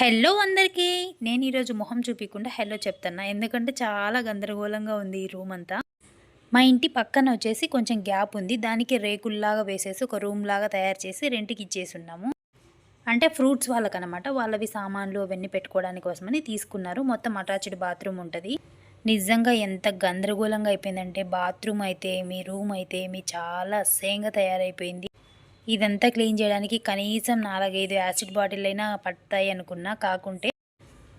Hello అందరికీ. నేను ఈరోజు మొహం చూపించకుండా హలో చెప్తున్నా. ఎందుకంటే చాలా గందరగోళంగా ఉంది ఈ రూమ్ అంతా. మా ఇంటి పక్కన వచ్చేసి కొంచెం గ్యాప్ ఉంది. దానికి రేకుల్లాగా వేసేసి ఒక రూమ్ లాగా తయారు చేసి రెంట్కి ఇచ్చేసి ఉన్నాము అంటే ఫ్రూట్స్ వాళ్ళకనమాట వాళ్ళవి సామాన్లు అవన్నీ పెట్టుకోవడానికి కోసమని తీసుకున్నారు. మొత్తం అటాచ్డ్ బాత్రూమ్ ఉంటుంది. నిజంగా ఎంత గందరగోళంగా అయిపోయిందంటే బాత్రూమ్ అయితే మీ రూమ్ అయితే మీ చాలా అసహ్యంగా తయారైపోయింది. ఇదంతా క్లీన్ చేయడానికి కనీసం నాలుగైదు యాసిడ్ బాటిల్ అయినా పడతాయి అనుకున్నా. కాకుంటే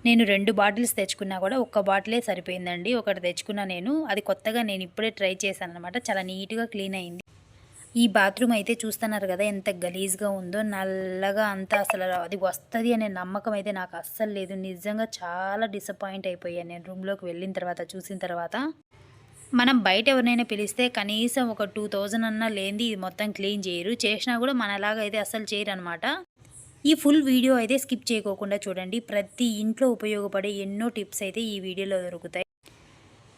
నేను రెండు బాటిల్స్ తెచ్చుకున్నా కూడా ఒక్క బాటిలే సరిపోయిందండి. ఒకటి తెచ్చుకున్నా నేను. అది కొత్తగా నేను ఇప్పుడే ట్రై చేశాను అనమాట చాలా నీట్గా క్లీన్ అయింది. ఈ బాత్రూమ్ అయితే చూస్తున్నారు కదా ఎంత గలీజ్గా ఉందో. నల్లగా అంతా అసలు అది వస్తుంది అనే నమ్మకం అయితే నాకు అస్సలు లేదు. నిజంగా చాలా డిసప్పాయింట్ అయిపోయాను నేను రూమ్లోకి వెళ్ళిన తర్వాత చూసిన తర్వాత. మనం బయట ఎవరినైనా పిలిస్తే కనీసం ఒక టూ థౌజండ్ అన్నా లేనిది ఇది మొత్తం క్లీన్ చేయరు. చేసినా కూడా మనలాగా అయితే అసలు చేయరు అనమాట ఈ ఫుల్ వీడియో అయితే స్కిప్ చేయకోకుండా చూడండి. ప్రతి ఇంట్లో ఉపయోగపడే ఎన్నో టిప్స్ అయితే ఈ వీడియోలో దొరుకుతాయి.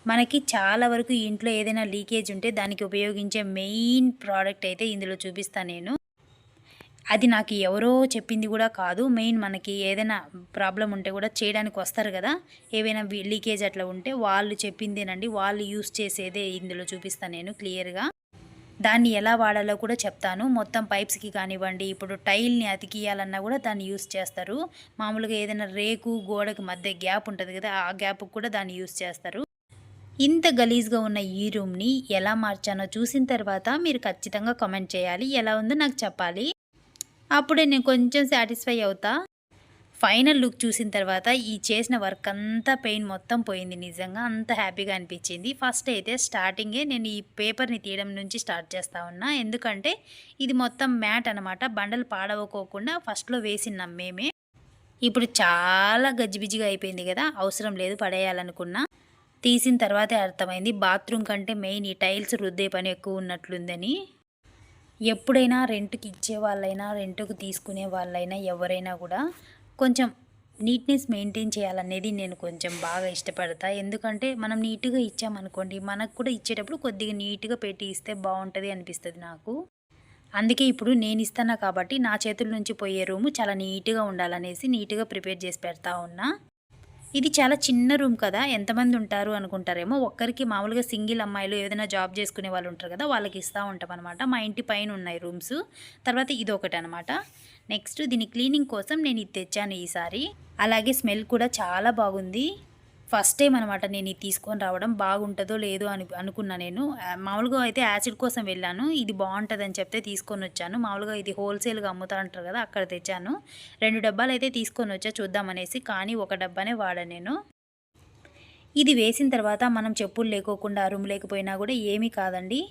మనకి చాలా వరకు ఇంట్లో ఏదైనా లీకేజ్ ఉంటే దానికి ఉపయోగించే మెయిన్ ప్రోడక్ట్ అయితే ఇందులో చూపిస్తాను నేను. అది నాకు ఎవరో చెప్పింది కూడా కాదు. మెయిన్ మనకి ఏదైనా ప్రాబ్లం ఉంటే కూడా చేయడానికి వస్తారు కదా. ఏవైనా లీకేజ్ అట్లా ఉంటే వాళ్ళు చెప్పిందేనండి. వాళ్ళు యూస్ చేసేదే ఇందులో చూపిస్తాను నేను క్లియర్గా. దాన్ని ఎలా వాడాలో కూడా చెప్తాను. మొత్తం పైప్స్కి కానివ్వండి ఇప్పుడు టైల్ని అతికియాలన్నా కూడా దాన్ని యూస్ చేస్తారు. మామూలుగా ఏదైనా రేకు గోడకి మధ్య గ్యాప్ ఉంటుంది కదా ఆ గ్యాప్కి కూడా దాన్ని యూస్ చేస్తారు. ఇంత గలీజ్గా ఉన్న ఈ రూమ్ని ఎలా మార్చానో చూసిన తర్వాత మీరు ఖచ్చితంగా కామెంట్ చేయాలి. ఎలా ఉందో నాకు చెప్పాలి. అప్పుడే నేను కొంచెం సాటిస్ఫై అవుతా. ఫైనల్ లుక్ చూసిన తర్వాత ఈ చేసిన వర్క్ అంతా పెయిన్ మొత్తం పోయింది నిజంగా. అంత హ్యాపీగా అనిపించింది. ఫస్ట్ అయితే స్టార్టింగే నేను ఈ పేపర్ని తీయడం నుంచి స్టార్ట్ చేస్తా ఉన్నా. ఎందుకంటే ఇది మొత్తం మ్యాట్ అనమాట బండలు పాడవకోకుండా ఫస్ట్లో వేసినాం మేమే. ఇప్పుడు చాలా గజిబిజిగా అయిపోయింది కదా. అవసరం లేదు పడేయాలనుకున్నా. తీసిన తర్వాతే అర్థమైంది. బాత్రూమ్ కంటే మెయిన్ ఈ టైల్స్ రుద్దే పని ఎక్కువ ఉన్నట్లుందని. ఎప్పుడైనా రెంట్కి ఇచ్చే వాళ్ళైనా రెంట్కి తీసుకునే వాళ్ళైనా ఎవరైనా కూడా కొంచెం నీట్నెస్ మెయింటైన్ చేయాలనేది నేను కొంచెం బాగా ఇష్టపడతా. ఎందుకంటే మనం నీట్గా ఇచ్చామనుకోండి మనకు కూడా ఇచ్చేటప్పుడు కొద్దిగా నీట్గా పెట్టి ఇస్తే బాగుంటుంది అనిపిస్తుంది నాకు. అందుకే ఇప్పుడు నేను ఇస్తాను కాబట్టి నా చేతుల నుంచి పోయే రూము చాలా నీట్గా ఉండాలనేసి నీట్గా ప్రిపేర్ చేసి పెడతా ఉన్నా. ఇది చాలా చిన్న రూమ్ కదా ఎంతమంది ఉంటారు అనుకుంటారేమో. ఒక్కరికి మామూలుగా సింగిల్ అమ్మాయిలు ఏదైనా జాబ్ చేసుకునే వాళ్ళు ఉంటారు కదా వాళ్ళకి ఇస్తూ ఉంటాం అనమాట మా ఇంటి పైన ఉన్నాయి రూమ్స్. తర్వాత ఇది ఒకటి అనమాట నెక్స్ట్ దీని క్లీనింగ్ కోసం నేను ఇది తెచ్చాను ఈసారి అలాగే స్మెల్ కూడా చాలా బాగుంది. ఫస్ట్ టైం అనమాట నేను ఇది తీసుకొని రావడం బాగుంటుందో లేదో అని అనుకున్నా నేను. మామూలుగా అయితే యాసిడ్ కోసం వెళ్ళాను. ఇది బాగుంటుందని చెప్తే తీసుకొని వచ్చాను. మామూలుగా ఇది హోల్సేల్గా అమ్ముతా అంటారు కదా అక్కడ తెచ్చాను. రెండు డబ్బాలు అయితే తీసుకొని వచ్చా చూద్దామనేసి కానీ ఒక డబ్బానే వాడా నేను. ఇది వేసిన తర్వాత మనం చెప్పులు లేకోకుండా అరుము లేకపోయినా కూడా ఏమీ కాదండి.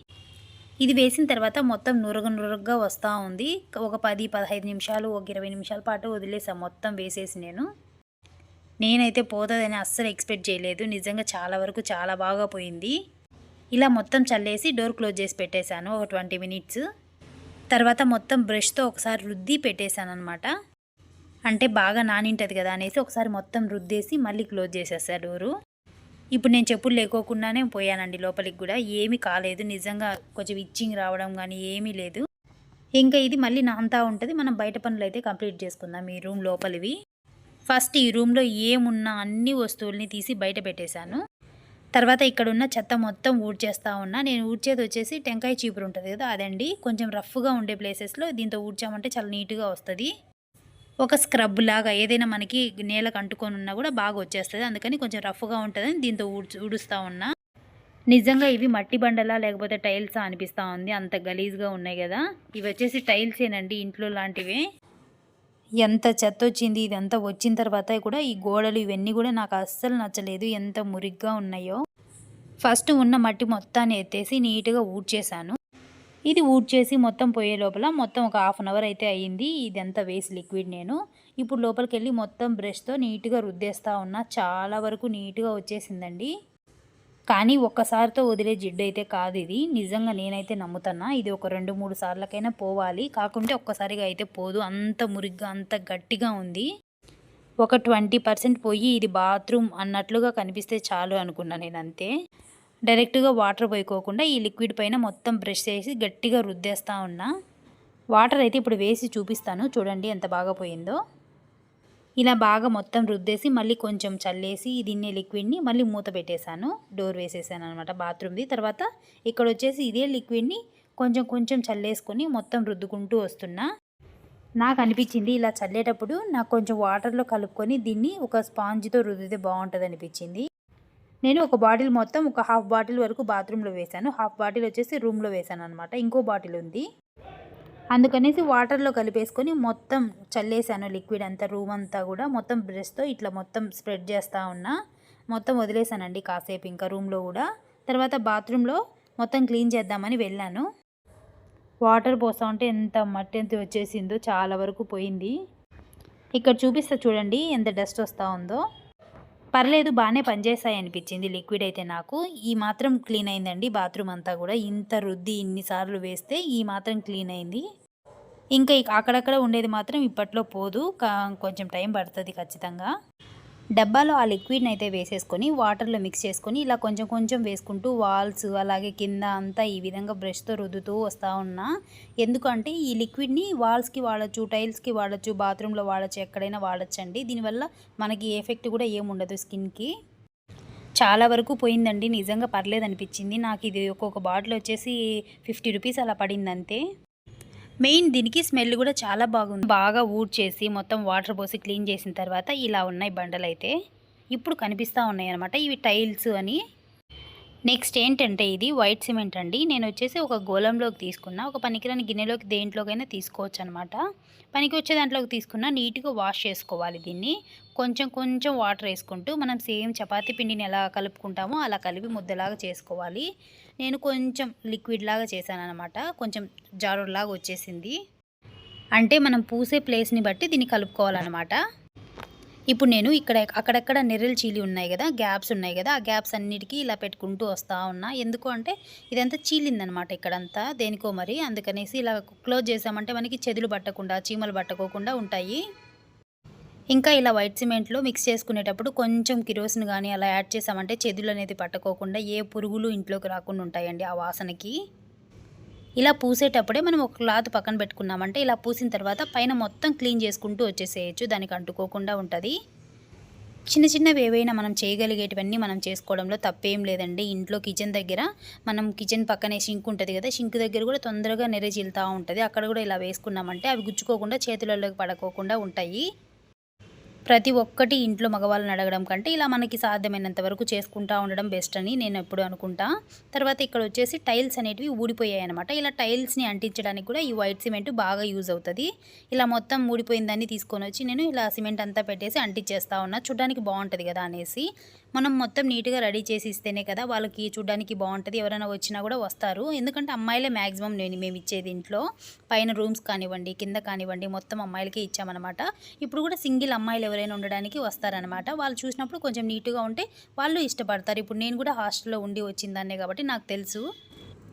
ఇది వేసిన తర్వాత మొత్తం నురగ నురగగా వస్తూ ఉంది. ఒక పది పదహైదు నిమిషాలు ఒక ఇరవై నిమిషాల పాటు వదిలేసాం మొత్తం వేసేసి నేను. నేనైతే పోతుందని అస్సలు ఎక్స్పెక్ట్ చేయలేదు. నిజంగా చాలా వరకు చాలా బాగా పోయింది. ఇలా మొత్తం చల్లేసి డోర్ క్లోజ్ చేసి పెట్టేశాను ఒక ట్వంటీ మినిట్స్. తర్వాత మొత్తం బ్రష్తో ఒకసారి రుద్ది పెట్టేశాను అనమాట అంటే బాగా నానింటుంది కదా అనేసి ఒకసారి మొత్తం రుద్దేసి మళ్ళీ క్లోజ్ చేసేసా డోరు. ఇప్పుడు నేను చెప్పులు లేకోకుండానే పోయానండి లోపలికి కూడా. ఏమీ కాలేదు. నిజంగా కొంచెం ఇచ్చింగ్ రావడం కానీ ఏమీ లేదు. ఇంకా ఇది మళ్ళీ నాంతా ఉంటుంది. మనం బయట పనులు అయితే కంప్లీట్ చేసుకుందాం ఈ రూమ్ లోపలివి. ఫస్ట్ ఈ రూమ్లో ఏమున్నా అన్ని వస్తువుల్ని తీసి బయట పెట్టేశాను. తర్వాత ఇక్కడ ఉన్న చెత్త మొత్తం ఊడ్చేస్తూ ఉన్నా. నేను ఊడ్చేది వచ్చేసి టెంకాయ చీపురు ఉంటుంది కదా అదండి. కొంచెం రఫ్గా ఉండే ప్లేసెస్లో దీంతో ఊడ్చామంటే చాలా నీట్గా వస్తుంది. ఒక స్క్రబ్ లాగా ఏదైనా మనకి నేలకు అంటుకొని ఉన్నా కూడా బాగా వచ్చేస్తుంది. అందుకని కొంచెం రఫ్గా ఉంటుందని దీంతో ఊడ్చు ఊడుస్తూ ఉన్నా. నిజంగా ఇవి మట్టి బండలా లేకపోతే టైల్సా అనిపిస్తూ ఉంది. అంత గలీజ్గా ఉన్నాయి కదా. ఇవి వచ్చేసి టైల్సేనండి ఇంట్లో లాంటివి. ఎంత చెత్త వచ్చింది ఇదంతా వచ్చిన తర్వాత కూడా ఈ గోడలు ఇవన్నీ కూడా నాకు అస్సలు నచ్చలేదు. ఎంత మురిగ్గా ఉన్నాయో. ఫస్ట్ ఉన్న మట్టి మొత్తాన్ని ఎత్తేసి నీట్గా ఊడ్చేసాను ఇది ఊడ్చేసి మొత్తం పోయే లోపల మొత్తం ఒక హాఫ్ అన్ అవర్ అయితే అయ్యింది ఇదంతా వేసి లిక్విడ్ నేను. ఇప్పుడు లోపలికి వెళ్ళి మొత్తం బ్రష్తో నీట్గా రుద్దేస్తూ ఉన్నా. చాలా వరకు నీట్గా వచ్చేసిందండి. కానీ ఒక్కసారితో వదిలే జిడ్డు అయితే కాదు ఇది. నిజంగా నేనైతే నమ్ముతున్నా. ఇది ఒక రెండు మూడు సార్లకైనా పోవాలి. కాకుంటే ఒక్కసారిగా అయితే పోదు. అంత మురిగ్గా అంత గట్టిగా ఉంది. ఒక ట్వంటీ పర్సెంట్ పోయి ఇది బాత్రూమ్ అన్నట్లుగా కనిపిస్తే చాలు అనుకున్నా నేను అంతే డైరెక్ట్గా వాటర్ పోయికోకుండా ఈ లిక్విడ్ పైన మొత్తం బ్రష్ చేసి గట్టిగా రుద్దేస్తూ ఉన్నా. వాటర్ అయితే ఇప్పుడు వేసి చూపిస్తాను. చూడండి ఎంత బాగా పోయిందో. ఇలా బాగా మొత్తం రుద్దేసి మళ్ళీ కొంచెం చల్లేసి దీన్ని లిక్విడ్ని మళ్ళీ మూత పెట్టేశాను. డోర్ వేసేసాను అనమాట బాత్రూమ్ది. తర్వాత ఇక్కడ వచ్చేసి ఇదే లిక్విడ్ని కొంచెం కొంచెం చల్లేసుకొని మొత్తం రుద్దుకుంటూ వస్తున్నా. నాకు అనిపించింది ఇలా చల్లేటప్పుడు నాకు కొంచెం వాటర్లో కలుపుకొని దీన్ని ఒక స్పాంజ్తో రుద్దితే బాగుంటుంది అనిపించింది. నేను ఒక బాటిల్ మొత్తం ఒక హాఫ్ బాటిల్ వరకు బాత్రూంలో వేశాను. హాఫ్ బాటిల్ వచ్చేసి రూమ్లో వేశాను అనమాట ఇంకో బాటిల్ ఉంది. అందుకనేసి వాటర్లో కలిపేసుకొని మొత్తం చల్లేసాను లిక్విడ్ అంతా రూమ్ అంతా కూడా మొత్తం బ్రష్తో ఇట్లా మొత్తం స్ప్రెడ్ చేస్తూ ఉన్నా. మొత్తం వదిలేసానండి కాసేపు ఇంకా రూమ్లో కూడా. తర్వాత బాత్రూంలో మొత్తం క్లీన్ చేద్దామని వెళ్ళాను. వాటర్ పోస్తా ఉంటే ఎంత మట్టి ఎంత వచ్చేసిందో చాలా వరకు పోయింది. ఇక్కడ చూపిస్తా చూడండి ఎంత డస్ట్ వస్తూ ఉందో. పర్లేదు బాగానే పనిచేస్తాయి అనిపించింది లిక్విడ్ అయితే నాకు. ఈ మాత్రం క్లీన్ అయిందండి బాత్రూమ్ అంతా కూడా. ఇంత రుద్ది ఇన్నిసార్లు వేస్తే ఈ మాత్రం క్లీన్ అయింది. ఇంకా అక్కడక్కడ ఉండేది మాత్రం ఇప్పట్లో పోదు. కొంచెం టైం పడుతుంది ఖచ్చితంగా. డబ్బాలో ఆ లిక్విడ్ని అయితే వేసేసుకొని వాటర్లో మిక్స్ చేసుకొని ఇలా కొంచెం కొంచెం వేసుకుంటూ వాల్స్ అలాగే కింద అంతా ఈ విధంగా బ్రష్తో రుద్దుతూ వస్తూ ఉన్నా. ఎందుకంటే ఈ లిక్విడ్ని వాల్స్కి వాడచ్చు టైల్స్కి వాడచ్చు బాత్రూంలో వాడచ్చు ఎక్కడైనా వాడచ్చండి. దీనివల్ల మనకి ఎఫెక్ట్ కూడా ఏముండదు స్కిన్కి. చాలా వరకు పోయిందండి. నిజంగా పర్లేదు అనిపించింది నాకు ఇది ఒక్కొక్క బాటిల్ వచ్చేసి ఫిఫ్టీ రూపీస్ అలా పడింది అంతే. మెయిన్ దీనికి స్మెల్ కూడా చాలా బాగుంది. బాగా ఊడ్ చేసి మొత్తం వాటర్ పోసి క్లీన్ చేసిన తర్వాత ఇలా ఉన్నాయి బండలు అయితే ఇప్పుడు కనిపిస్తూ ఉన్నాయి అనమాట ఇవి టైల్స్ అని. నెక్స్ట్ ఏంటంటే ఇది వైట్ సిమెంట్ అండి. నేను వచ్చేసి ఒక గోళంలోకి తీసుకున్నా. ఒక పనికిరాని గిన్నెలోకి దేంట్లోకైనా తీసుకోవచ్చు అనమాట పనికి వచ్చే దాంట్లోకి తీసుకున్నా నీట్గా వాష్ చేసుకోవాలి దీన్ని. కొంచెం కొంచెం వాటర్ వేసుకుంటూ మనం సేమ్ చపాతీ పిండిని ఎలా కలుపుకుంటామో అలా కలిపి ముద్దలాగా చేసుకోవాలి. నేను కొంచెం లిక్విడ్ లాగా చేశాను అనమాట కొంచెం జారులాగా వచ్చేసింది. అంటే మనం పూసే ప్లేస్ని బట్టి దీన్ని కలుపుకోవాలన్నమాట. ఇప్పుడు నేను ఇక్కడ అక్కడక్కడ నెర్రెలు చీలి ఉన్నాయి కదా గ్యాప్స్ ఉన్నాయి కదా ఆ గ్యాప్స్ అన్నిటికీ ఇలా పెట్టుకుంటూ వస్తూ ఉన్నా. ఎందుకు అంటే ఇదంతా చీలిందనమాట ఇక్కడంతా. దేనికో మరి అందుకనేసి ఇలా క్లోజ్ చేసామంటే మనకి చెదులు పట్టకుండా చీమలు పట్టుకోకుండా ఉంటాయి. ఇంకా ఇలా వైట్ సిమెంట్లో మిక్స్ చేసుకునేటప్పుడు కొంచెం కిరోసిన్ కానీ అలా యాడ్ చేసామంటే చెదులు అనేది పట్టుకోకుండా ఏ పురుగులు ఇంట్లోకి రాకుండా ఉంటాయండి ఆ వాసనకి. ఇలా పూసేటప్పుడే మనం ఒక క్లాత్ పక్కన పెట్టుకున్నామంటే ఇలా పూసిన తర్వాత పైన మొత్తం క్లీన్ చేసుకుంటూ వచ్చేసేయచ్చు దానికి అంటుకోకుండా ఉంటుంది. చిన్న చిన్నవి ఏవైనా మనం చేయగలిగేటివన్నీ మనం చేసుకోవడంలో తప్పేం లేదండి. ఇంట్లో కిచెన్ దగ్గర మనం కిచెన్ పక్కనే షింక్ ఉంటుంది కదా షింక్ దగ్గర కూడా తొందరగా నెరజిల్తూ ఉంటుంది. అక్కడ కూడా ఇలా వేసుకున్నామంటే అవి గుచ్చుకోకుండా చేతులలోకి పడకోకుండా ఉంటాయి. ప్రతి ఒక్కటి ఇంట్లో మగవాళ్ళని అడగడం కంటే ఇలా మనకి సాధ్యమైనంత వరకు చేసుకుంటా ఉండడం బెస్ట్ అని నేను ఎప్పుడు అనుకుంటా. తర్వాత ఇక్కడ వచ్చేసి టైల్స్ అనేటివి ఊడిపోయాయి అనమాట ఇలా టైల్స్ని అంటించడానికి కూడా ఈ వైట్ సిమెంట్ బాగా యూజ్ అవుతుంది. ఇలా మొత్తం ఊడిపోయిందని తీసుకొని వచ్చి నేను ఇలా సిమెంట్ అంతా పెట్టేసి అంటించేస్తా ఉన్నా. చూడడానికి బాగుంటుంది కదా అనేసి. మనం మొత్తం నీట్గా రెడీ చేసి ఇస్తేనే కదా వాళ్ళకి చూడడానికి బాగుంటుంది. ఎవరైనా వచ్చినా కూడా వస్తారు. ఎందుకంటే అమ్మాయిలే మ్యాక్సిమం నేను మేము ఇచ్చేది ఇంట్లో. పైన రూమ్స్ కానివ్వండి కింద కానివ్వండి మొత్తం అమ్మాయిలకే ఇచ్చామన్నమాట. ఇప్పుడు కూడా సింగిల్ అమ్మాయిలు ఎవరైనా ఉండడానికి వస్తారనమాట వాళ్ళు చూసినప్పుడు కొంచెం నీట్గా ఉంటే వాళ్ళు ఇష్టపడతారు. ఇప్పుడు నేను కూడా హాస్టల్లో ఉండి వచ్చిందన్నే కాబట్టి నాకు తెలుసు.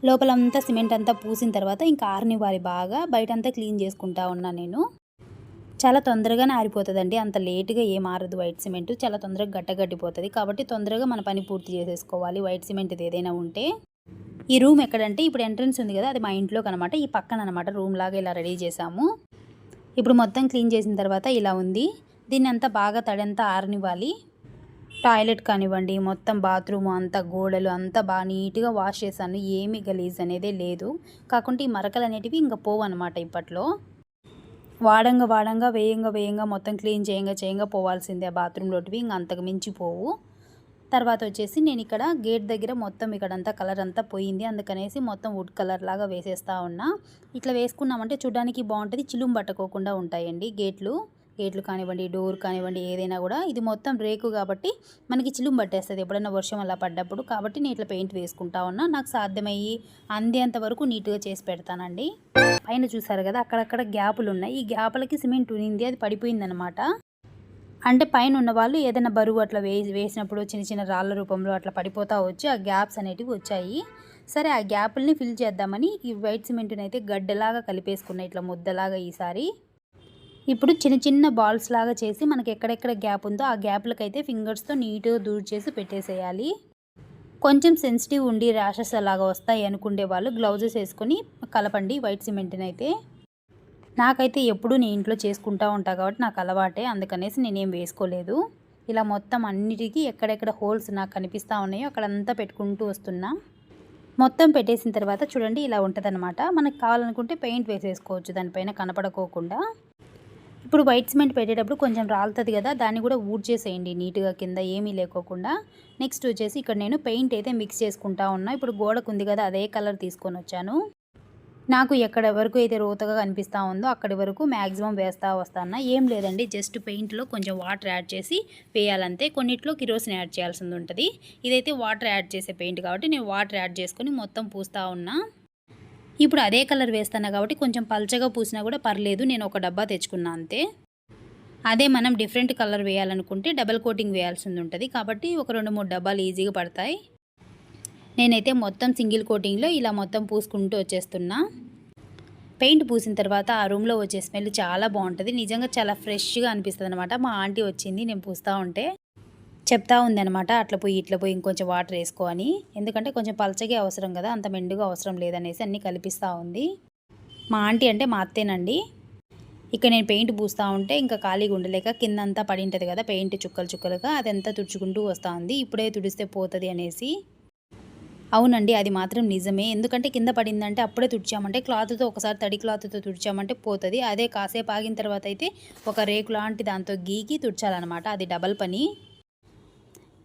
లోపలంతా సిమెంట్ అంతా పూసిన తర్వాత ఇంకా ఆరినివ్వాలి బాగా. బయటంతా క్లీన్ చేసుకుంటా ఉన్నా నేను. చాలా తొందరగానే ఆరిపోతుందండి. అంత లేటుగా ఏం ఆరదు వైట్ సిమెంట్. చాలా తొందరగా గట్టగట్టిపోతుంది కాబట్టి తొందరగా మన పని పూర్తి చేసేసుకోవాలి వైట్ సిమెంట్ ఏదైనా ఉంటే. ఈ రూమ్ ఎక్కడంటే ఇప్పుడు ఎంట్రన్స్ ఉంది కదా అది మా ఇంట్లోకి అనమాట ఈ పక్కన అనమాట రూమ్ లాగా ఇలా రెడీ చేసాము ఇప్పుడు మొత్తం క్లీన్ చేసిన తర్వాత ఇలా ఉంది. దీన్ని అంతా బాగా తడంతా ఆరనివ్వాలి. టాయిలెట్ కానివ్వండి మొత్తం బాత్రూమ్ అంతా గోడలు అంతా బాగా నీట్గా వాష్ చేశాను. ఏమి గలీజ్ అనేదే లేదు. కాకుంటే ఈ మరకలు అనేటివి ఇంకా పోవు అనమాట ఇప్పట్లో. వాడంగా వాడంగా వేయంగా వేయంగా మొత్తం క్లీన్ చేయంగా చేయంగా పోవాల్సిందే ఆ బాత్రూంలోటివి. ఇంకా అంతకు మించి పోవు. తర్వాత వచ్చేసి నేను ఇక్కడ గేట్ దగ్గర మొత్తం ఇక్కడంతా కలర్ అంతా పోయింది. అందుకనేసి మొత్తం వుడ్ కలర్ లాగా వేసేస్తా ఉన్నా. ఇట్లా వేసుకున్నామంటే చూడడానికి బాగుంటుంది చిలుం పట్టుకోకుండా ఉంటాయండి గేట్లు. గేట్లు కానివ్వండి డోర్ కానివ్వండి ఏదైనా కూడా ఇది మొత్తం రేకు కాబట్టి మనకి చిలుం పట్టేస్తుంది ఎప్పుడైనా వర్షం అలా పడ్డప్పుడు. కాబట్టి నేను ఇట్లా పెయింట్ వేసుకుంటా ఉన్నా. నాకు సాధ్యమయ్యి అందేంత వరకు నీట్గా చేసి పెడతానండి. పైన చూసారు కదా అక్కడక్కడ గ్యాపులు ఉన్నాయి. ఈ గ్యాపులకి సిమెంట్ ఉనింది అది పడిపోయిందనమాట అంటే పైన ఉన్న వాళ్ళు ఏదైనా బరువు అట్లా వే వేసినప్పుడు చిన్న చిన్న రాళ్ళ రూపంలో అట్లా పడిపోతా వచ్చి. ఆ గ్యాప్స్ అనేటివి వచ్చాయి. సరే ఆ గ్యాపుల్ని ఫిల్ చేద్దామని ఈ వైట్ సిమెంట్ని అయితే గడ్డలాగా కలిపేసుకున్నాయి ఇట్లా ముద్దలాగా ఈసారి. ఇప్పుడు చిన్న చిన్న బాల్స్ లాగా చేసి మనకి ఎక్కడెక్కడ గ్యాప్ ఉందో ఆ గ్యాప్లకైతే ఫింగర్స్తో నీట్గా దూర్ చేసి పెట్టేసేయాలి. కొంచెం సెన్సిటివ్ ఉండి ర్యాషెస్ అలాగా వస్తాయి అనుకునే వాళ్ళు గ్లౌజెస్ వేసుకొని కలపండి వైట్ సిమెంట్ని అయితే నాకైతే ఎప్పుడూ నేను ఇంట్లో చేసుకుంటా ఉంటా కాబట్టి నాకు అలవాటే అందుకనేసి నేనేం వేసుకోలేదు. ఇలా మొత్తం అన్నిటికీ ఎక్కడెక్కడ హోల్స్ నాకు కనిపిస్తూ ఉన్నాయో అక్కడంతా పెట్టుకుంటూ వస్తున్నా. మొత్తం పెట్టేసిన తర్వాత చూడండి ఇలా ఉంటుందన్నమాట. మనకు కావాలనుకుంటే పెయింట్ వేసేసుకోవచ్చు దానిపైన కనపడకోకుండా. ఇప్పుడు వైట్ సిమెంట్ పెట్టేటప్పుడు కొంచెం రాలుతుంది కదా దాన్ని కూడా ఊడ్చేసేయండి నీట్గా కింద ఏమీ లేకోకుండా. నెక్స్ట్ వచ్చేసి ఇక్కడ నేను పెయింట్ అయితే మిక్స్ చేసుకుంటా ఉన్నా. ఇప్పుడు గోడకు ఉంది కదా అదే కలర్ తీసుకొని వచ్చాను. నాకు ఎక్కడ వరకు అయితే రోతగా కనిపిస్తూ ఉందో అక్కడి వరకు మ్యాక్సిమం వేస్తూ వస్తాను. ఏం లేదండి జస్ట్ పెయింట్లో కొంచెం వాటర్ యాడ్ చేసి వేయాలంతే. కొన్నిట్లో కిరోసిన్ యాడ్ చేయాల్సింది ఉంటుంది. ఇదైతే వాటర్ యాడ్ చేసే పెయింట్ కాబట్టి నేను వాటర్ యాడ్ చేసుకొని మొత్తం పూస్తూ ఉన్నా. ఇప్పుడు అదే కలర్ వేస్తాను కాబట్టి కొంచెం పల్చగా పూసినా కూడా పర్లేదు నేను ఒక డబ్బా తెచ్చుకున్నా అంతే. అదే మనం డిఫరెంట్ కలర్ వేయాలనుకుంటే డబల్ కోటింగ్ వేయాల్సింది ఉంటుంది. కాబట్టి ఒక రెండు మూడు డబ్బాలు ఈజీగా పడతాయి. నేనైతే మొత్తం సింగిల్ కోటింగ్లో ఇలా మొత్తం పూసుకుంటూ వచ్చేస్తున్నా. పెయింట్ పూసిన తర్వాత ఆ రూమ్లో వచ్చే స్మెల్ చాలా బాగుంటుంది. నిజంగా చాలా ఫ్రెష్గా అనిపిస్తుంది అనమాట మా ఆంటీ వచ్చింది నేను పూస్తూ ఉంటే. చెప్తా ఉందనమాట అట్లా పోయి ఇట్లా పోయి ఇంకొంచెం వాటర్ వేసుకో అని. ఎందుకంటే కొంచెం పలచగే అవసరం కదా అంత మెండుగా అవసరం లేదనేసి అన్నీ కల్పిస్తూ ఉంది. మా ఆంటీ అంటే మా అత్తేనండి. ఇక నేను పెయింట్ పూస్తూ ఉంటే ఇంకా ఖాళీగా ఉండలేక కిందంతా పడి ఉంటుంది కదా పెయింట్ చుక్కలు చుక్కలుగా అదంతా తుడుచుకుంటూ వస్తూ ఉంది. ఇప్పుడే తుడిస్తే పోతుంది అనేసి. అవునండి అది మాత్రం నిజమే. ఎందుకంటే కింద పడిందంటే అప్పుడే తుడిచామంటే క్లాత్తో ఒకసారి తడి క్లాత్తో తుడిచామంటే పోతుంది. అదే కాసేపు ఆగిన తర్వాత అయితే ఒక రేకు లాంటి దాంతో గీకి తుడిచాలన్నమాట. అది డబల్ పని.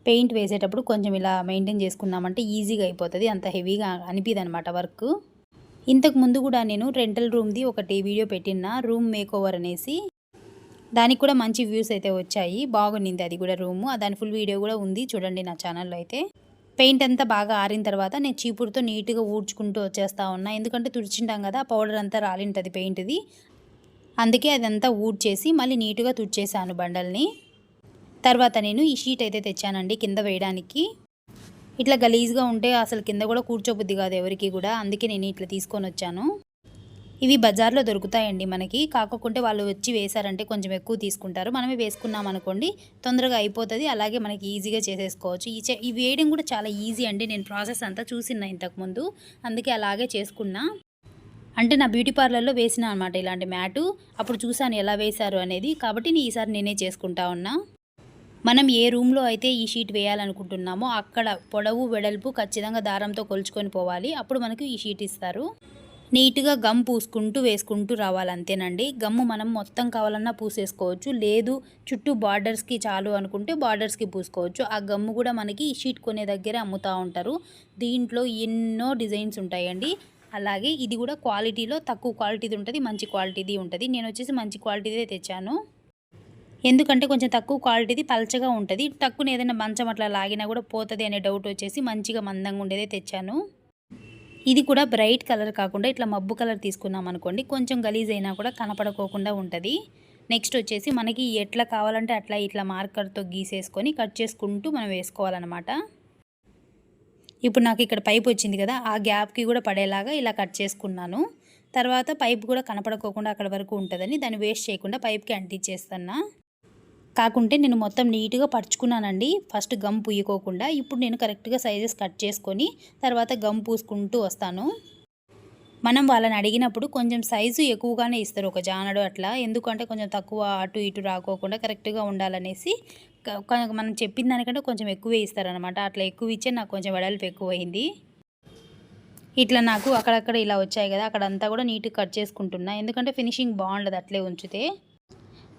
పెయింట్ వేసేటప్పుడు కొంచెం ఇలా మెయింటైన్ చేసుకున్నామంటే ఈజీగా అయిపోతుంది అంత హెవీగా అనిపిదు అనమాట వర్క్. ఇంతకు ముందు కూడా నేను రెంటల్ రూమ్ది ఒకటి వీడియో పెట్టిన రూమ్ మేక్ ఓవర్ అనేసి. దానికి కూడా మంచి వ్యూస్ అయితే వచ్చాయి బాగుండింది అది కూడా రూము. దాని ఫుల్ వీడియో కూడా ఉంది చూడండి నా ఛానల్లో అయితే. పెయింట్ అంతా బాగా ఆరిన తర్వాత నేను చీపురుతో నీట్గా ఊడ్చుకుంటూ వచ్చేస్తా ఉన్నా. ఎందుకంటే తుడిచింటాం కదా పౌడర్ అంతా రాలింటుంది పెయింట్ది. అందుకే అదంతా ఊడ్చేసి మళ్ళీ నీట్గా తుడిచేసాను బండల్ని. తర్వాత నేను ఈ షీట్ అయితే తెచ్చానండి కింద వేయడానికి. ఇట్లా గలీజ్గా ఉంటే అసలు కింద కూడా కూర్చోబుద్ది కాదు ఎవరికి కూడా. అందుకే నేను ఇట్లా తీసుకొని వచ్చాను. ఇవి బజార్లో దొరుకుతాయండి మనకి. కాకపోతే వాళ్ళు వచ్చి వేశారంటే కొంచెం ఎక్కువ తీసుకుంటారు. మనమే వేసుకున్నాం అనుకోండి తొందరగా అయిపోతుంది. అలాగే మనకి ఈజీగా చేసేసుకోవచ్చు. ఈ ఈ వేయడం కూడా చాలా ఈజీ అండి. నేను ప్రాసెస్ అంతా చూసినా ఇంతకుముందు అందుకే అలాగే చేసుకున్నా. అంటే నా బ్యూటీ పార్లర్లో వేసిన అనమాట ఇలాంటి మ్యాటు. అప్పుడు చూసాను ఎలా వేశారు అనేది. కాబట్టి ఈసారి నేనే చేసుకుంటా ఉన్నా. మనం ఏ రూమ్లో అయితే ఈ షీట్ వేయాలనుకుంటున్నామో అక్కడ పొడవు వెడల్పు ఖచ్చితంగా దారంతో కొలుచుకొని పోవాలి. అప్పుడు మనకు ఈ షీట్ ఇస్తారు. నీట్గా గమ్ పూసుకుంటూ వేసుకుంటూ రావాలి అంతేనండి. గమ్ము మనం మొత్తం కావాలన్నా పూసేసుకోవచ్చు. లేదు చుట్టూ బార్డర్స్కి చాలు అనుకుంటే బార్డర్స్కి పూసుకోవచ్చు. ఆ గమ్ము కూడా మనకి షీట్ కొనే దగ్గరే అమ్ముతూ ఉంటారు. దీంట్లో ఎన్నో డిజైన్స్ ఉంటాయండి. అలాగే ఇది కూడా క్వాలిటీలో తక్కువ క్వాలిటీది ఉంటుంది మంచి క్వాలిటీది ఉంటుంది. నేను వచ్చేసి మంచి క్వాలిటీదే తెచ్చాను. ఎందుకంటే కొంచెం తక్కువ క్వాలిటీది పలచగా ఉంటుంది. తక్కువ ఏదైనా మంచం అట్లా లాగినా కూడా పోతుంది అనే డౌట్ వచ్చేసి మంచిగా మందంగా ఉండేదే తెచ్చాను. ఇది కూడా బ్రైట్ కలర్ కాకుండా ఇట్లా మబ్బు కలర్ తీసుకున్నాం అనుకోండి కొంచెం గలీజ్ అయినా కూడా కనపడకోకుండా ఉంటుంది. నెక్స్ట్ వచ్చేసి మనకి ఎట్లా కావాలంటే అట్లా ఇట్లా మార్కర్తో గీసేసుకొని కట్ చేసుకుంటూ మనం వేసుకోవాలన్నమాట. ఇప్పుడు నాకు ఇక్కడ పైప్ వచ్చింది కదా ఆ గ్యాప్కి కూడా పడేలాగా ఇలా కట్ చేసుకున్నాను. తర్వాత పైప్ కూడా కనపడకోకుండా అక్కడ వరకు ఉంటుందని దాన్ని వేస్ట్ చేయకుండా పైప్కి అంటించేస్తున్నా. కాకుంటే నేను మొత్తం నీట్గా పరుచుకున్నానండి. ఫస్ట్ గమ్ పూయకోకుండా ఇప్పుడు నేను కరెక్ట్గా సైజెస్ కట్ చేసుకొని తర్వాత గమ్ పూసుకుంటూ వస్తాను. మనం వాళ్ళని అడిగినప్పుడు కొంచెం సైజు ఎక్కువగానే ఇస్తారు ఒక జానడు అట్లా. ఎందుకంటే కొంచెం తక్కువ అటు ఇటు రాకోకుండా కరెక్ట్గా ఉండాలనేసి మనం చెప్పిన దానికంటే కొంచెం ఎక్కువే ఇస్తారనమాట అట్లా ఎక్కువ ఇచ్చే నాకు కొంచెం వెడల్పు ఎక్కువైంది ఇట్లా నాకు అక్కడక్కడ ఇలా వచ్చాయి కదా అక్కడంతా కూడా నీట్గా కట్ చేసుకుంటున్నా. ఎందుకంటే ఫినిషింగ్ బాగుండదు అట్లే ఉంచితే.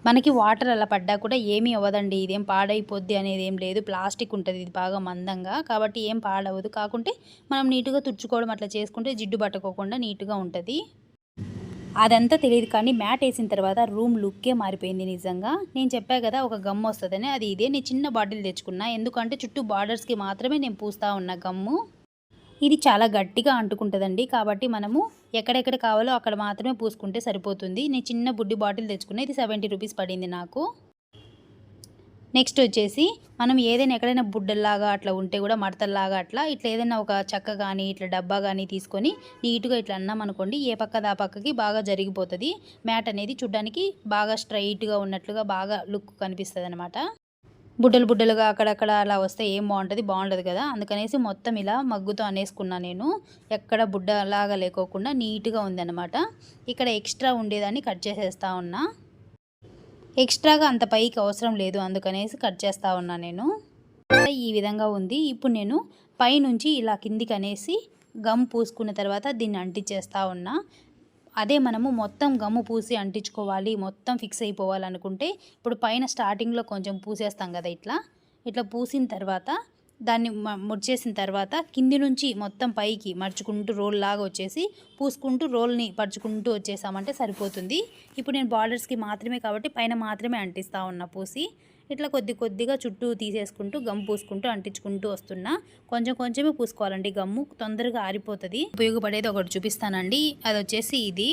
మనకి వాటర్ అలా పడ్డా కూడా ఏమీ అవ్వదండి. ఇదేం పాడైపోద్ది అనేది ఏం లేదు. ప్లాస్టిక్ ఉంటుంది ఇది బాగా మందంగా. కాబట్టి ఏం పాడవదు. కాకుంటే మనం నీట్గా తుడుచుకోవడం అట్లా చేసుకుంటే జిడ్డు పట్టుకోకుండా నీట్గా ఉంటుంది. అదంతా తెలియదు కానీ మ్యాట్ వేసిన తర్వాత రూమ్ లుక్కే మారిపోయింది నిజంగా. నేను చెప్పా కదా ఒక గమ్ వస్తుందని. అది ఇదే. నేను చిన్న బాటిల్ తెచ్చుకున్నా. ఎందుకంటే చుట్టూ బార్డర్స్కి మాత్రమే నేను పూస్తూ ఉన్న గమ్ము. ఇది చాలా గట్టిగా అంటుకుంటుందండి. కాబట్టి మనము ఎక్కడెక్కడ కావాలో అక్కడ మాత్రమే పూసుకుంటే సరిపోతుంది. నేను చిన్న బుడ్డి బాటిల్ తెచ్చుకున్నా ఇది సెవెంటీ రూపీస్ పడింది నాకు. నెక్స్ట్ వచ్చేసి మనం ఏదైనా ఎక్కడైనా బుడ్డల్లాగా అట్లా ఉంటే కూడా మడతల్లాగా అట్లా ఇట్లా ఏదైనా ఒక చెక్క కానీ ఇట్లా డబ్బా కానీ తీసుకొని నీట్గా ఇట్లా అన్నాం అనుకోండి ఏ పక్క దా పక్కకి బాగా జరిగిపోతుంది. మ్యాట్ అనేది చూడ్డానికి బాగా స్ట్రైట్గా ఉన్నట్లుగా బాగా లుక్ కనిపిస్తుంది అనమాట బుడ్డలు బుడ్డలుగా అక్కడక్కడ అలా వస్తే ఏం బాగుంటుంది? బాగుండదు కదా. అందుకనేసి మొత్తం ఇలా మగ్గుతో అనేసుకున్నా నేను. ఎక్కడ బుడ్డలాగా లేకోకుండా నీట్గా ఉందన్నమాట. ఇక్కడ ఎక్స్ట్రా ఉండేదాన్ని కట్ చేసేస్తా ఉన్నా. ఎక్స్ట్రాగా అంత పైకి అవసరం లేదు. అందుకనేసి కట్ చేస్తా ఉన్నా నేను. ఈ విధంగా ఉంది. ఇప్పుడు నేను పైనుంచి ఇలా కిందికి అనేసి గమ్ పూసుకున్న తర్వాత దీన్ని అంటించేస్తా ఉన్నా. అదే మనము మొత్తం గమ్ము పూసి అంటించుకోవాలి మొత్తం ఫిక్స్ అయిపోవాలనుకుంటే ఇప్పుడు పైన స్టార్టింగ్లో కొంచెం పూసేస్తాం కదా ఇట్లా. ఇట్లా పూసిన తర్వాత దాన్ని ముడిచేసిన తర్వాత కింది నుంచి మొత్తం పైకి మడుచుకుంటూ రోల్ లాగా వచ్చేసి పూసుకుంటూ రోల్ని పరుచుకుంటూ వచ్చేసామంటే సరిపోతుంది. ఇప్పుడు నేను బార్డర్స్కి మాత్రమే కాబట్టి పైన మాత్రమే అంటిస్తా ఉన్నా పూసి. ఇట్లా కొద్ది కొద్దిగా చుట్టూ తీసేసుకుంటూ గమ్ పూసుకుంటూ అంటించుకుంటూ వస్తున్నా కొంచెం కొంచెమే పూసుకోవాలండి. గమ్ము తొందరగా ఆరిపోతుంది. ఉపయోగపడేది ఒకటి చూపిస్తానండి. అది వచ్చేసి ఇది.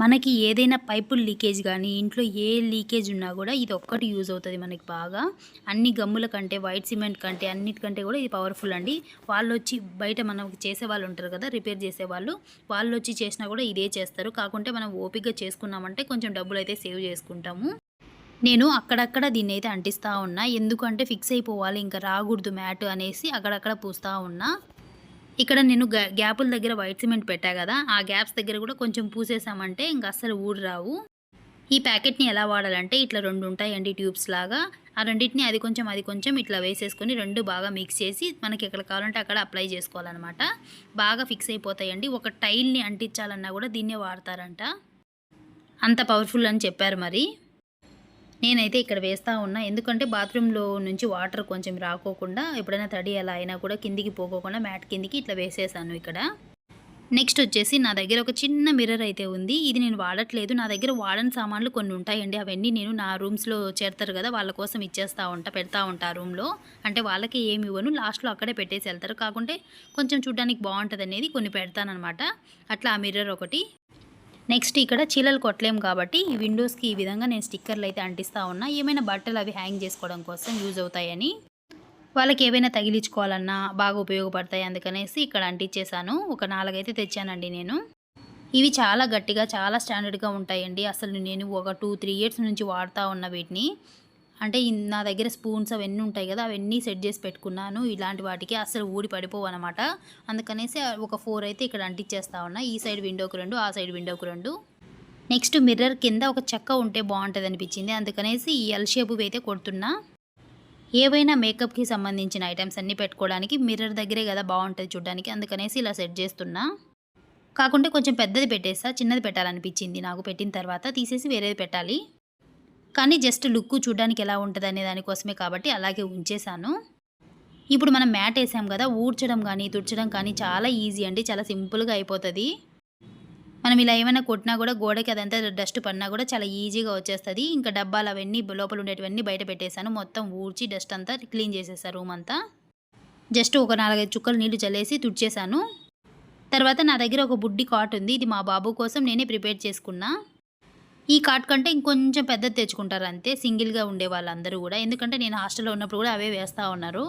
మనకి ఏదైనా పైపు లీకేజ్ కానీ ఇంట్లో ఏ లీకేజ్ ఉన్నా కూడా ఇది ఒక్కటి యూజ్ అవుతుంది మనకి బాగా. అన్ని గమ్ముల కంటే వైట్ సిమెంట్ కంటే అన్నిటికంటే కూడా ఇది పవర్ఫుల్ అండి. వాళ్ళు వచ్చి బయట మనకి చేసే వాళ్ళు ఉంటారు కదా రిపేర్ చేసేవాళ్ళు వాళ్ళు వాళ్ళు వచ్చి చేసినా కూడా ఇదే చేస్తారు. కాకుంటే మనం ఓపికగా చేసుకున్నామంటే కొంచెం డబ్బులు అయితే సేవ్ చేసుకుంటాము. నేను అక్కడక్కడ దీన్ని అయితే అంటిస్తూ ఉన్నా. ఎందుకంటే ఫిక్స్ అయిపోవాలి ఇంకా రాకూడదు మ్యాట్ అనేసి అక్కడక్కడ పూస్తూ ఉన్నా. ఇక్కడ నేను గ్యా గ్యాపుల దగ్గర వైట్ సిమెంట్ పెట్టా కదా ఆ గ్యాప్స్ దగ్గర కూడా కొంచెం పూసేసామంటే ఇంకా అస్సలు ఊరు రావు. ఈ ప్యాకెట్ని ఎలా వాడాలంటే ఇట్లా రెండు ఉంటాయండి ట్యూబ్స్ లాగా. ఆ రెండింటిని అది కొంచెం అది కొంచెం ఇట్లా వేసేసుకొని రెండు బాగా మిక్స్ చేసి మనకి ఎక్కడ కావాలంటే అక్కడ అప్లై చేసుకోవాలన్నమాట. బాగా ఫిక్స్ అయిపోతాయండి. ఒక టైల్ని అంటించాలన్నా కూడా దీన్నే వాడతారంట. అంత పవర్ఫుల్ అని చెప్పారు మరి. నేనైతే ఇక్కడ వేస్తూ ఉన్నా. ఎందుకంటే బాత్రూంలో నుంచి వాటర్ కొంచెం రాకోకుండా ఎప్పుడైనా తడి అలా అయినా కూడా కిందికి పోకోకుండా మ్యాట్ కిందికి ఇట్లా వేసేసాను ఇక్కడ. నెక్స్ట్ వచ్చేసి నా దగ్గర ఒక చిన్న మిర్రర్ అయితే ఉంది. ఇది నేను వాడట్లేదు. నా దగ్గర వాడని సామాన్లు కొన్ని ఉంటాయండి. అవన్నీ నేను నా రూమ్స్లో చేరుతారు కదా వాళ్ళ కోసం ఇచ్చేస్తూ ఉంటా పెడతా ఉంటా రూమ్లో. అంటే వాళ్ళకి ఏమి ఇవ్వను. లాస్ట్లో అక్కడే పెట్టేసి వెళ్తారు. కాకుంటే కొంచెం చూడడానికి బాగుంటుంది అనేది కొన్ని పెడతానమాట అట్లా ఆ మిర్రర్ ఒకటి. నెక్స్ట్ ఇక్కడ చీలలు కొట్టలేము కాబట్టి ఈ విండోస్కి ఈ విధంగా నేను స్టిక్కర్లు అయితే అంటిస్తూ ఉన్నా. ఏమైనా బట్టలు అవి హ్యాంగ్ చేసుకోవడం కోసం యూజ్ అవుతాయని వాళ్ళకి ఏవైనా తగిలించుకోవాలన్నా బాగా ఉపయోగపడతాయి అందుకనేసి ఇక్కడ అంటించేశాను ఒక నాలుగైతే తెచ్చానండి నేను. ఇవి చాలా గట్టిగా చాలా స్టాండర్డ్గా ఉంటాయండి. అసలు నేను ఒక టూ త్రీ ఇయర్స్ నుంచి వాడుతూ ఉన్న వీటిని. అంటే నా దగ్గర స్పూన్స్ అవన్నీ ఉంటాయి కదా అవన్నీ సెట్ చేసి పెట్టుకున్నాను. ఇలాంటి వాటికి అసలు ఊడి పడిపోవు అనమాట అందుకనేసి ఒక ఫోర్ అయితే ఇక్కడ అంటించేస్తా ఉన్నా. ఈ సైడ్ విండోకి రెండు ఆ సైడ్ విండోకి రెండు. నెక్స్ట్ మిర్రర్ కింద ఒక చెక్క ఉంటే బాగుంటుంది అనిపించింది అందుకనేసి ఈ ఎల్ షేపు అయితే కొడుతున్నా. ఏవైనా మేకప్కి సంబంధించిన ఐటమ్స్ అన్నీ పెట్టుకోవడానికి మిర్రర్ దగ్గరే కదా బాగుంటుంది చూడడానికి. అందుకనేసి ఇలా సెట్ చేస్తున్నా. కాకుంటే కొంచెం పెద్దది పెట్టేస్తా. చిన్నది పెట్టాలనిపించింది నాకు. పెట్టిన తర్వాత తీసేసి వేరేది పెట్టాలి. కానీ జస్ట్ లుక్ చూడడానికి ఎలా ఉంటుంది అనే దానికోసమే కాబట్టి అలాగే ఉంచేశాను. ఇప్పుడు మనం మ్యాట్ వేసాం కదా ఊడ్చడం కానీ తుడచడం కానీ చాలా ఈజీ అండి చాలా సింపుల్గా అయిపోతుంది. మనం ఇలా ఏమైనా కొట్టినా కూడా గోడకి అదంతా డస్ట్ పడినా కూడా చాలా ఈజీగా వచ్చేస్తుంది. ఇంకా డబ్బాలు అవన్నీ లోపల ఉండేటివన్నీ బయట పెట్టేశాను. మొత్తం ఊడ్చి డస్ట్ అంతా క్లీన్ చేసేసాను రూమ్ అంతా. జస్ట్ ఒక నాలుగైదు చుక్కలు నీళ్ళు చల్లేసి తుడిచేశాను. తర్వాత నా దగ్గర ఒక బుడ్డి కాట్ ఉంది. ఇది మా బాబు కోసం నేనే ప్రిపేర్ చేసుకున్నా. ఈ కార్డ్ కంటే ఇంకొంచెం పెద్దది తెచ్చుకుంటారు అంతే. సింగిల్గా ఉండే వాళ్ళందరూ కూడా. ఎందుకంటే నేను హాస్టల్లో ఉన్నప్పుడు కూడా అవే వేస్తూ ఉన్నారు.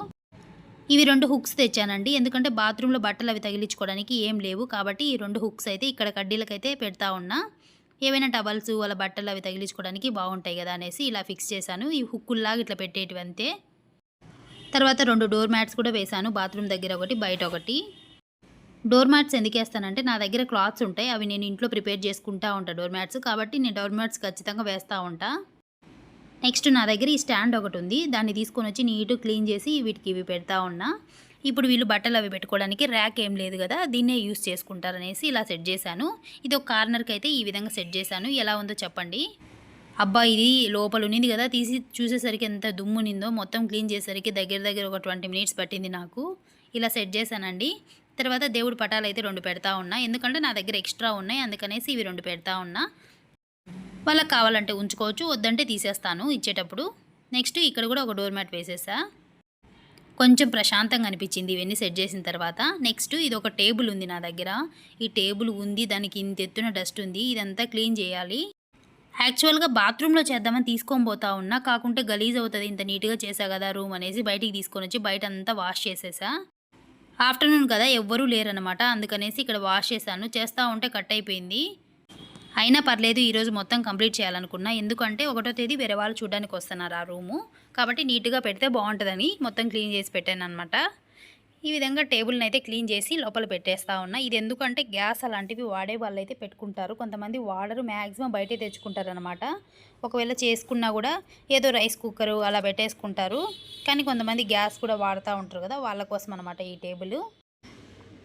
ఇవి రెండు హుక్స్ తెచ్చానండి. ఎందుకంటే బాత్రూంలో బట్టలు అవి తగిలించుకోవడానికి ఏం లేవు. కాబట్టి ఈ రెండు హుక్స్ అయితే ఇక్కడ కడ్డీలకైతే పెడతా ఉన్నా. ఏవైనా టవల్స్ వాళ్ళ బట్టలు అవి తగిలించుకోవడానికి బాగుంటాయి కదా అనేసి ఇలా ఫిక్స్ చేశాను. ఈ హుక్కుల్లాగా ఇట్లా పెట్టేటివి అంతే. తర్వాత రెండు డోర్ మ్యాట్స్ కూడా వేశాను. బాత్రూమ్ దగ్గర ఒకటి బయట ఒకటి. డోర్ మ్యాట్స్ ఎందుకు వేస్తానంటే నా దగ్గర క్లాత్స్ ఉంటాయి అవి నేను ఇంట్లో ప్రిపేర్ చేసుకుంటా ఉంటాను డోర్ మ్యాట్స్ కాబట్టి నేను డోర్ మ్యాట్స్ ఖచ్చితంగా వేస్తూ ఉంటా. నెక్స్ట్ నా దగ్గర ఈ స్టాండ్ ఒకటి ఉంది. దాన్ని తీసుకొని వచ్చి నీటు క్లీన్ చేసి వీటికి ఇవి పెడతా ఉన్నా. ఇప్పుడు వీళ్ళు బట్టలు అవి పెట్టుకోవడానికి ర్యాక్ ఏం లేదు కదా దీన్నే యూస్ చేసుకుంటారనేసి ఇలా సెట్ చేశాను. ఇది ఒక కార్నర్కి అయితే ఈ విధంగా సెట్ చేశాను. ఎలా ఉందో చెప్పండి? అబ్బా ఇది లోపల ఉన్నింది కదా తీసి చూసేసరికి ఎంత దుమ్మునిందో. మొత్తం క్లీన్ చేసేసరికి దగ్గర దగ్గర ఒక ట్వంటీ మినిట్స్ పట్టింది నాకు. ఇలా సెట్ చేశానండి. తర్వాత దేవుడి పటాలు అయితే రెండు పెడతా ఉన్నా. ఎందుకంటే నా దగ్గర ఎక్స్ట్రా ఉన్నాయి. అందుకనేసి ఇవి రెండు పెడతా ఉన్నా. వాళ్ళకి కావాలంటే ఉంచుకోవచ్చు. వద్దంటే తీసేస్తాను ఇచ్చేటప్పుడు. నెక్స్ట్ ఇక్కడ కూడా ఒక డోర్ మ్యాట్ వేసేసా. కొంచెం ప్రశాంతంగా అనిపించింది ఇవన్నీ సెట్ చేసిన తర్వాత. నెక్స్ట్ ఇది ఒక టేబుల్ ఉంది నా దగ్గర. ఈ టేబుల్ ఉంది. దానికి ఇంత ఎత్తున డస్ట్ ఉంది. ఇదంతా క్లీన్ చేయాలి. యాక్చువల్గా బాత్రూంలో చేద్దామని తీసుకొని పోతా ఉన్నా. కాకుంటే గలీజ్ అవుతుంది. ఇంత నీట్గా చేసా కదా రూమ్ అనేసి బయటికి తీసుకొని వచ్చి బయట అంతా వాష్ చేసేసా. ఆఫ్టర్నూన్ కదా ఎవ్వరూ లేరనమాట అందుకనేసి ఇక్కడ వాష్ చేశాను. చేస్తూ ఉంటే కట్ అయిపోయింది. అయినా పర్లేదు ఈరోజు మొత్తం కంప్లీట్ చేయాలనుకున్నా. ఎందుకంటే ఒకటో తేదీ వేరే వాళ్ళు చూడడానికి వస్తున్నారు ఆ రూము. కాబట్టి నీట్గా పెడితే బాగుంటుందని మొత్తం క్లీన్ చేసి పెట్టాను అనమాట ఈ విధంగా టేబుల్ని అయితే క్లీన్ చేసి లోపల పెట్టేస్తా ఉన్నా. ఇది ఎందుకంటే గ్యాస్ అలాంటివి వాడే వాళ్ళు అయితే పెట్టుకుంటారు. కొంతమంది వాడరు మ్యాక్సిమం బయటే తెచ్చుకుంటారు అనమాట ఒకవేళ చేసుకున్నా కూడా ఏదో రైస్ కుక్కరు అలా పెట్టేసుకుంటారు. కానీ కొంతమంది గ్యాస్ కూడా వాడుతూ ఉంటారు కదా వాళ్ళ కోసం అనమాట ఈ టేబుల్.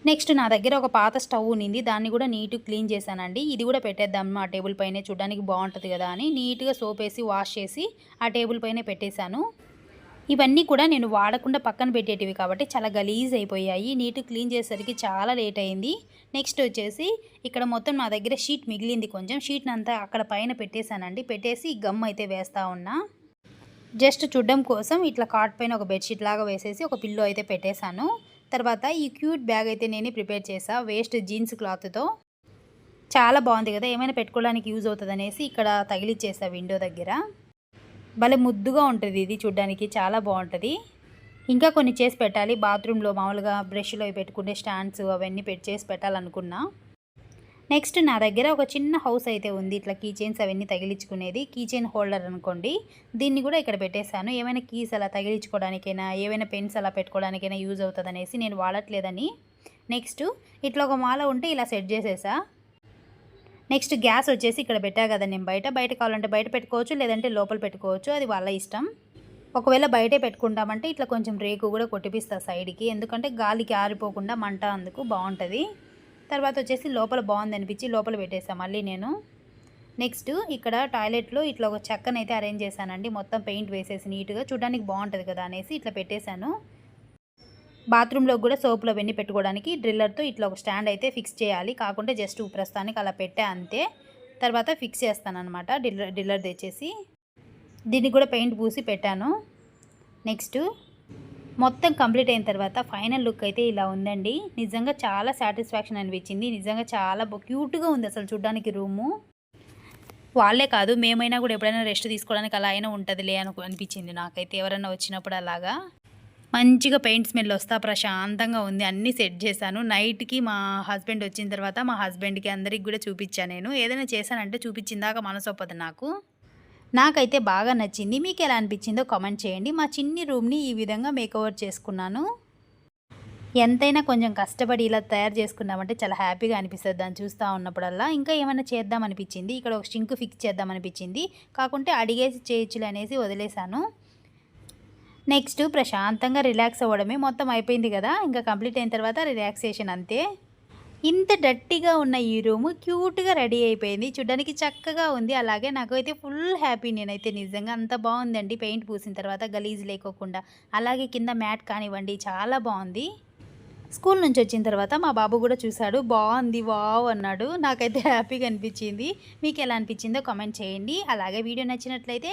నెక్స్ట్ నా దగ్గర ఒక పాత స్టవ్ ఉన్నింది. దాన్ని కూడా నీట్గా క్లీన్ చేశానండి. ఇది కూడా పెట్టేద్దాం ఆ టేబుల్ పైనే చూడడానికి బాగుంటుంది కదా అని నీట్గా సోప్ వేసి వాష్ చేసి ఆ టేబుల్ పైనే పెట్టేశాను. ఇవన్నీ కూడా నేను వాడకుండా పక్కన పెట్టేటివి కాబట్టి చాలా గలీజ్ అయిపోయాయి. నీట్ క్లీన్ చేసేసరికి చాలా లేట్ అయింది. నెక్స్ట్ వచ్చేసి ఇక్కడ మొత్తం నా దగ్గర షీట్ మిగిలింది కొంచెం. షీట్ని అంతా అక్కడ పైన పెట్టేశానండి. పెట్టేసి గమ్ అయితే వేస్తూ ఉన్నా. జస్ట్ చూడడం కోసం ఇట్లా కాట్ పైన ఒక బెడ్షీట్ లాగా వేసేసి ఒక పిల్లో అయితే పెట్టేశాను. తర్వాత ఈ క్యూట్ బ్యాగ్ అయితే నేనే ప్రిపేర్ చేసా వేస్ట్ జీన్స్ క్లాత్తో. చాలా బాగుంది కదా ఏమైనా పెట్టుకోవడానికి యూజ్ అవుతుంది అనేసి ఇక్కడ తగిలిచ్చేసా విండో దగ్గర. భలే ముద్దుగా ఉంటుంది ఇది చూడ్డానికి చాలా బాగుంటుంది. ఇంకా కొన్ని చేసి పెట్టాలి. బాత్రూంలో మామూలుగా బ్రష్లో పెట్టుకునే స్టాండ్స్ అవన్నీ పెట్టి చేసి పెట్టాలనుకున్నా. నెక్స్ట్ నా దగ్గర ఒక చిన్న హౌస్ అయితే ఉంది. ఇట్లా కీ చైన్స్ అవన్నీ తగిలించుకునేది. కీ చైన్ హోల్డర్ అనుకోండి. దీన్ని కూడా ఇక్కడ పెట్టేశాను. ఏమైనా కీస్ అలా తగిలించుకోవడానికైనా ఏమైనా పెన్స్ అలా పెట్టుకోవడానికైనా యూజ్ అవుతుంది నేను వాడట్లేదని. నెక్స్ట్ ఇట్లా ఒక మాల ఉంటే ఇలా సెట్ చేసేసా. నెక్స్ట్ గ్యాస్ వచ్చేసి ఇక్కడ పెట్టా కదా నేను బయట. బయట కావాలంటే బయట పెట్టుకోవచ్చు లేదంటే లోపల పెట్టుకోవచ్చు. అది వాళ్ళ ఇష్టం. ఒకవేళ బయటే పెట్టుకుంటామంటే ఇట్లా కొంచెం రేకు కూడా కొట్టిపిస్తా సైడ్కి. ఎందుకంటే గాలికి ఆరిపోకుండా మంట అందుకు బాగుంటుంది. తర్వాత వచ్చేసి లోపల బాగుంది అనిపించి లోపల పెట్టేసాం మళ్ళీ నేను. నెక్స్ట్ ఇక్కడ టాయిలెట్లో ఇట్లా ఒక చెక్కనైతే అరేంజ్ చేశానండి. మొత్తం పెయింట్ వేసేసి నీట్గా చూడడానికి బాగుంటుంది కదా అనేసి ఇట్లా పెట్టేశాను. బాత్రూంలో కూడా సోపులో అవన్నీ పెట్టుకోవడానికి డ్రిల్లర్తో ఇట్లా ఒక స్టాండ్ అయితే ఫిక్స్ చేయాలి. కాకుంటే జస్ట్ ప్రస్తుతానికి అలా పెట్టే అంతే. తర్వాత ఫిక్స్ చేస్తాను అనమాట డ్రిల్లర్ డ్రిల్లర్ తెచ్చేసి. దీనికి కూడా పెయింట్ పూసి పెట్టాను. నెక్స్ట్ మొత్తం కంప్లీట్ అయిన తర్వాత ఫైనల్ లుక్ అయితే ఇలా ఉందండి. నిజంగా చాలా సాటిస్ఫాక్షన్ అనిపించింది. నిజంగా చాలా క్యూట్గా ఉంది అసలు చూడడానికి రూము. వాళ్ళే కాదు మేమైనా కూడా ఎప్పుడైనా రెస్ట్ తీసుకోవడానికి అలా అయినా ఉంటుందిలే అని అనిపించింది నాకైతే ఎవరైనా వచ్చినప్పుడు అలాగా. మంచిగా పెయింట్ స్మెల్ వస్తా ప్రశాంతంగా ఉంది అన్నీ సెట్ చేశాను. నైట్కి మా హస్బెండ్ వచ్చిన తర్వాత మా హస్బెండ్కి అందరికి కూడా చూపించాను నేను. ఏదైనా చేశానంటే చూపించిందాక మనసొప్పదు నాకు. నాకైతే బాగా నచ్చింది. మీకు ఎలా అనిపించిందో కామెంట్ చేయండి. మా చిన్ని రూమ్ని ఈ విధంగా మేకఓవర్ చేసుకున్నాను. ఎంతైనా కొంచెం కష్టపడి ఇలా తయారు చేసుకున్నామంటే చాలా హ్యాపీగా అనిపిస్తుంది. దాన్ని చూస్తూ ఉన్నప్పుడల్లా ఇంకా ఏమైనా చేద్దాం అనిపించింది ఇక్కడ ఒక స్టింక్ ఫిక్స్ చేద్దాం అనిపించింది కాకుంటే అడిగేసి చేయొచ్చులు అనేసి వదిలేశాను. నెక్స్ట్ ప్రశాంతంగా రిలాక్స్ అవ్వడమే మొత్తం అయిపోయింది కదా. ఇంకా కంప్లీట్ అయిన తర్వాత రిలాక్సేషన్ అంతే. ఇంత డట్టిగా ఉన్న ఈ రూమ్ క్యూట్గా రెడీ అయిపోయింది. చూడడానికి చక్కగా ఉంది. అలాగే నాకైతే ఫుల్ హ్యాపీ నేనైతే నిజంగా అంత బాగుందండి. పెయింట్ పూసిన తర్వాత గలీజ్ లేకోకుండా. అలాగే కింద మ్యాట్ కానివ్వండి చాలా బాగుంది. స్కూల్ నుంచి వచ్చిన తర్వాత మా బాబు కూడా చూశాడు. బాగుంది వావ్ అన్నాడు. నాకైతే హ్యాపీగా అనిపించింది. మీకు ఎలా అనిపించిందో కామెంట్ చేయండి. అలాగే వీడియో నచ్చినట్లయితే